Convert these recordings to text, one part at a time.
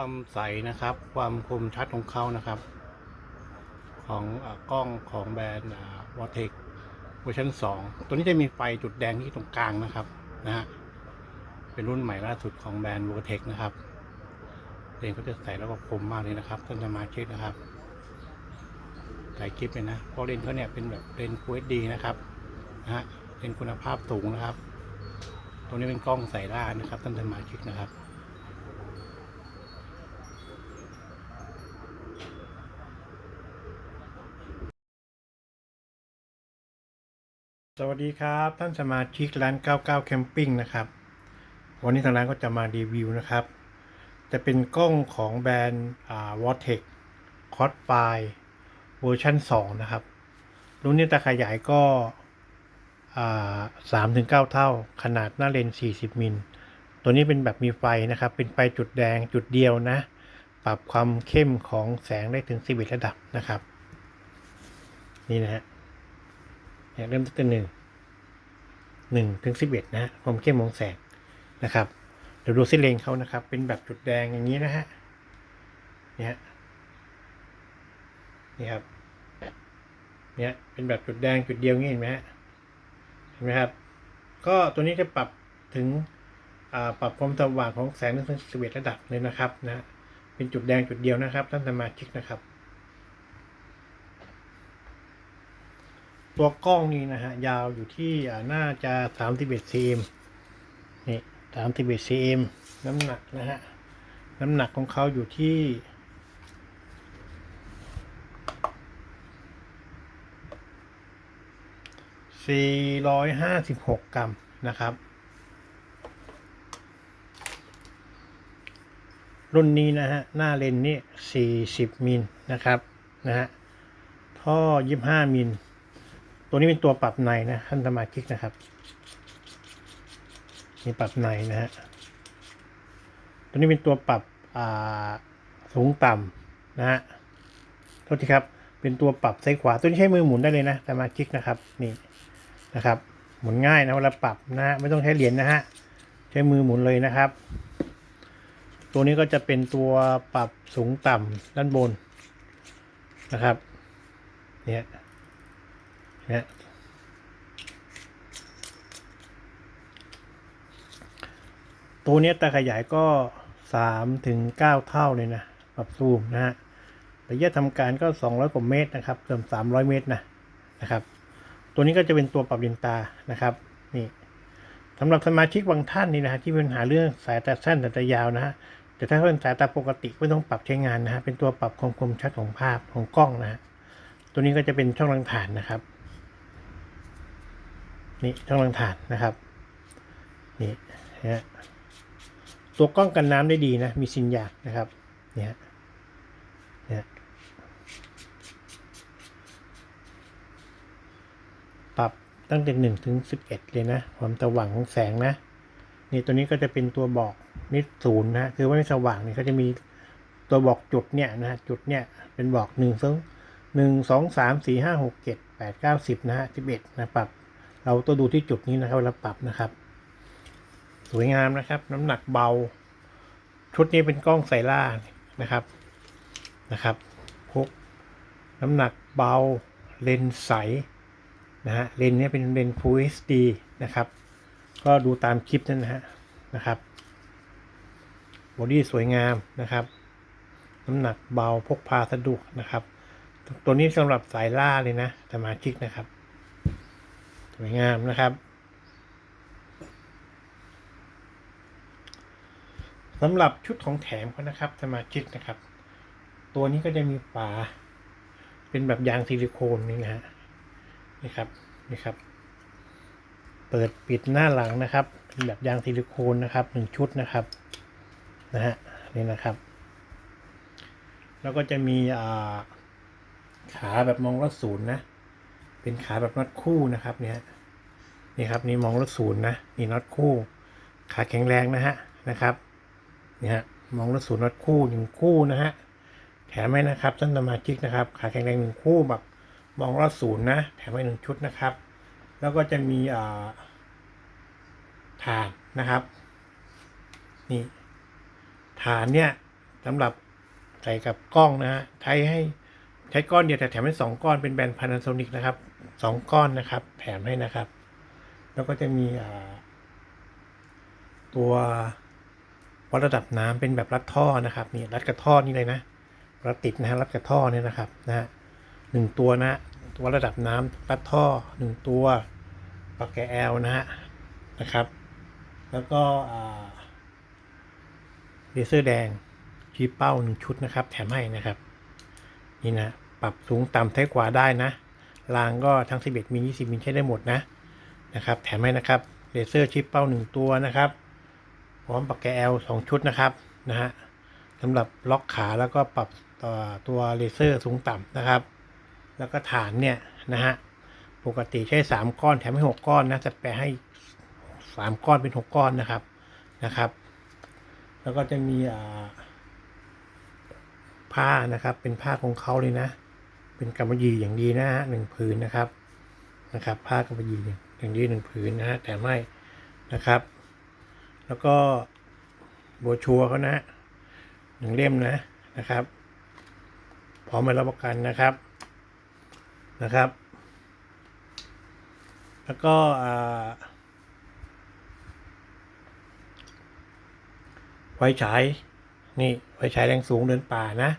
ความใสนะครับ ความคมชัดของเขานะครับ ของอกล้องของแบรนด์วอเทคเวอร์ชัน2 ตัวนี้จะมีไฟจุดแดงที่ตรงกลางนะครับนะฮะเป็นรุ่นใหม่ล่าสุดของแบรนด์วอเทคนะครับเลนก็จะใสแล้วก็คมมากเลยนะครับท่านสมาชิกนะครับถ่ายคลิปเลยนะเพราะเลนเขาเนี่ยเป็นแบบเลนส์ Full HD นะครับนะฮะเป็นคุณภาพสูงนะครับ ตัวนี้เป็นกล้องใส่ล่านะครับท่านสมาชิกนะครับ สวัสดีครับท่านสมาชิกร้าน 99 แคมปิ้งนะครับ วันนี้ทางร้านก็จะมารีวิวนะครับ จะเป็นกล้องของแบรนด์วอเทคคอสไฟเวอร์ชัน2 นะครับ รุ่นนี้ตาขยายก็สามถึงเก้าเท่า ขนาดหน้าเลนส์40 มิล ตัวนี้เป็นแบบมีไฟนะครับ เป็นไฟจุดแดงจุดเดียวนะ ปรับความเข้มของแสงได้ถึง11ระดับนะครับ นี่นะฮะเนี่ยเริ่มตั้งแต่หนึ่ง หนึ่งถึงสิบเอ็ดนะฮะความเข้มของแสงนะครับเดี๋ยวดูเส้นเลนเขานะครับ เป็นแบบจุดแดงอย่างนี้นะฮะเนี่ยนี่ครับเนี่ยเป็นแบบจุดแดงจุดเดียวงี้เห็นไหมฮะเห็นไหมครับ ก็ตัวนี้จะปรับถึงอ่าปรับความสว่างของแสงได้ถึงสิบเอ็ดระดับเลยนะครับนะเป็นจุดแดงจุดเดียวนะครับท่านสมาชิกนะครับ ตัวกล้องนี้นะฮะ ยาวอยู่ที่น่าจะสามสิบเอ็ดซีมนี่สามสิบเอ็ดซีมน้ำหนักนะฮะ น้ำหนักของเขาอยู่ที่สี่ร้อยห้าสิบหกกรัมนะครับ รุ่นนี้นะฮะ หน้าเลนส์นี่สี่สิบมิลนะครับ นะฮะ ท่อยี่ห้ามิล ตัวนี้เป็นตัวปรับในนะท่านสมาชิกนะครับนี่ปรับในนะฮะตัวนี้เป็นตัวปรับอ่าสูงต่ำนะฮะโทษทีครับ เป็นตัวปรับซ้ายขวาตัวนี้ใช้มือหมุนได้เลยนะสมาชิกนะครับนี่นะครับ หมุนง่ายนะเวลาปรับนะฮะไม่ต้องใช้เหรียญนะฮะใช้มือหมุนเลยนะครับ ตัวนี้ก็จะเป็นตัวปรับสูงต่ำด้านบนนะครับเนี่ย นี่ยตัวนี้ตาขยายก็สามถึงเก้าเท่าเลยนะปรับซูมนะฮะระยะทำการก็สองร้อยกว่าเมตรนะครับเกือบสามร้อยเมตรนะนะครับ ตัวนี้ก็จะเป็นตัวปรับเลนตานะครับนี่สำหรับสมาชิกบางท่านนี่นะฮะที่มีปัญหาเรื่องสายตาสั้นสายตายาวนะฮะแต่ถ้าเป็นสายตาปกติไม่ต้องปรับใช้งานนะฮะเป็นตัวปรับความคมชัดของภาพของกล้องนะฮะตัวนี้ก็จะเป็นช่องรังฐานนะครับ นี่ช่องรังฐานนะครับ นี่นะฮะตัวกล้องกันน้ำได้ดีนะ มีซินยานะครับ เนี่ยเนี่ยปรับตั้งแต่หนึ่งถึงสิบเอ็ดเลยนะ ความสว่างของแสงนะ นี่ตัวนี้ก็จะเป็นตัวบอกนิดศูนย์นะ คือว่าไม่สว่างนี่เขาจะมีตัวบอกจุดเนี่ยนะจุดเนี่ยเป็นบอกหนึ่งสองหนึ่งสองสามสี่ห้าหกเจ็ดแปดเก้าสิบนะฮะสิบเอ็ดนะปรับ เราต้องดูที่จุดนี้นะครับเวลาปรับนะครับ สวยงามนะครับ น้ำหนักเบา ชุดนี้เป็นกล้องไซล่านะครับนะครับพกน้ำหนักเบาเลนส์ใสนะฮะเลนส์นี้เป็นเลนส์ Full HD นะครับ ก็ดูตามคลิปนั่นนะฮะนะครับบอดี้สวยงามนะครับ น้ำหนักเบาพกพาสะดวกนะครับ ตัวนี้สำหรับสายล่าเลยนะสมาชิกนะครับ วยงามนะครับสำหรับชุดของแถมเขานะครับสมาชิกนะครับ ตัวนี้ก็จะมีฝา เป็นแบบยางซิลิโคนนี่นะฮะนี่ครับนี่ครับ เปิดปิดหน้าหลังนะครับ เป็นแบบยางซิลิโคนนะครับหนึ่งชุดนะครับนะฮะนี่นะครับ แล้วก็จะมีอ่าขาแบบมองรถศูนย์นะ เป็นขาแบบน็อตคู่นะครับเนี่ย นี่ครับนี่มองรถศูนย์นะนี่น็อตคู่ ขาแข็งแรงนะฮะนะครับเนี่ยฮะมองรถศูนย์น็อตคู่หนึ่งคู่นะฮะแถมให้นะครับท่านสมาชิกนะครับ ขาแข็งแรงหนึ่งคู่แบบมองรถศูนย์นะแถมให้หนึ่งชุดนะครับ แล้วก็จะมีอ่าฐานนะครับนี่ฐานเนี่ยสสำหรับใส่กับกล้องนะฮะใช้ให้ใช้ก้อนเดียวแต่แถมให้สองก้อนเป็นแบรนด์ Panasonic นะครับสองก้อนนะครับ แถมให้นะครับ แล้วก็จะมีตัววัดระดับน้ำเป็นแบบรัดท่อนะครับนี่รัดกระท่อนี่เลยนะรัดติดนะฮะรัดกระท่อเนี่ยนะครับนะฮะหนึ่งตัวนะฮะวัดระดับน้ำรัดท่อหนึ่งตัวปากแกแอลนะฮะนะครับ แล้วก็เลเซอร์แดงชี้เป้าหนึ่งชุดนะครับ แถมให้นะครับ นี่นะปรับสูงต่ำท้ายกว่าได้นะรางก็ทั้ง 11มิล20มิลใช้ได้หมดนะ นะครับ แถมให้นะครับเลเซอร์ชิปเป้า 1 ตัวนะครับ พร้อมปากแกแอล2ชุดนะครับนะฮะสำหรับล็อกขาแล้วก็ปรับต่อตัวเลเซอร์สูงต่ำนะครับ แล้วก็ฐานเนี่ยนะฮะปกติใช้ 3 ก้อนแถมให้ 6 ก้อนนะจะแปลให้ 3 ก้อนเป็น 6 ก้อนนะครับนะครับ แล้วก็จะมีผ้านะครับเป็นผ้าของเขาเลยนะ เป็นกำมะหยี่อย่างดีนะฮะหนึ่งผืนนะครับ นะครับผ้ากำมะหยี่อย่างดีหนึ่งผืนนะฮะแต่ไม่นะครับ แล้วก็โบชัวเขานะหนึ่งเล่มนะนะครับ พร้อมใบรับประกันนะครับนะครับ แล้วก็ไฟฉายนี่ไฟฉายแรงสูงเดินป่านะ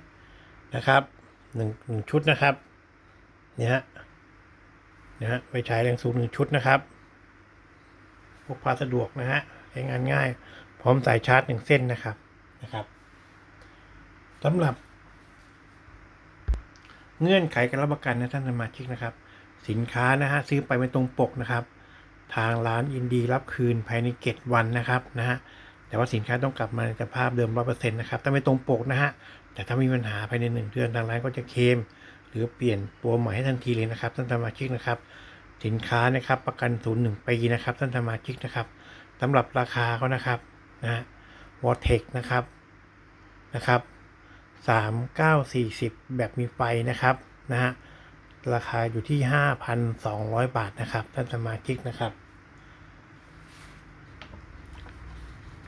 นะครับหนึ่งหนึ่งชุดนะครับเนี่ย ฮะฮะไฟฉายแรงสูงหนึ่งชุดนะครับพกพาสะดวกนะฮะใช้งานง่าย พร้อมสายชาร์จหนึ่งเส้นนะครับนะครับสำหรับ เงื่อนไขการรับประกันนะท่านสมาชิกนะครับ สินค้านะฮะซื้อไปไม่ตรงปกนะครับ ทางร้านอินดีรับคืนภายในเจ็ดวันนะครับนะฮะแต่ว่าสินค้าต้องกลับมาในสภาพเดิมร้อเปอร์เซ็นต์นะครับถ้าไม่ตรงปกนะฮะแต่ถ้ามีปัญหาภายในหนึ่งเดือนทางร้านก็จะเคลม หรือเปลี่ยนตัวใหม่ให้ทันทีเลยนะครับท่านสมาชิกนะครับ สินค้านะครับประกันศูนย์หนึ่งปีนะครับท่านสมาชิกนะครับสำหรับราคาเขานะครับนะฮะวอเทคนะครับนะครับสามเก้าสี่สิบแบบมีไฟนะครับนะฮะราคาอยู่ที่ห้าพันสองร้อยบาทนะครับท่านสมาชิกนะครับ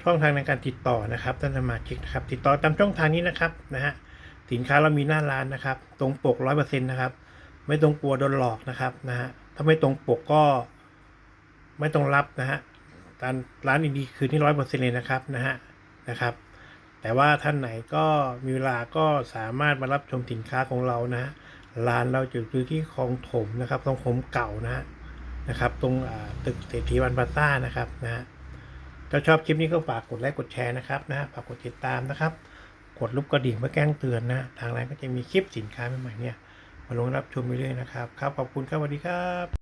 ช่องทางในการติดต่อนะครับท่านสมาชิกนะครับ ติดต่อตามช่องทางนี้นะครับนะฮะ สินค้าเรามีหน้าร้านนะครับ ตรงปกร้อยเปอร์เซ็นต์นะครับ ไม่ตรงกลัวโดนหลอกนะครับนะฮะถ้าไม่ตรงปกก็ไม่ต้องรับนะฮะตามร้านอินดีคืนที่ร้อยเปอร์เซ็นต์เลยนะครับนะฮะนะครับ แต่ว่าท่านไหนก็มีเวลาก็สามารถมารับชมสินค้าของเรานะร้านเราอยู่ที่คลองถมนะครับตรงถมเก่านะนะครับ ตรงตึกเศรษฐีวันพาซ่านะครับนะฮะถ้าชอบคลิปนี้ก็ฝากกดไลค์กดแชร์นะครับนะฝากกดติดตามนะครับ กดรูปกระดิ่งเพื่อแจ้งเตือนนะ ทางร้านก็จะมีคลิปสินค้าใหม่ๆเนี่ยมาลงรับชมไปเรื่อยๆนะครับ ครับ ขอบคุณครับสวัสดีครับ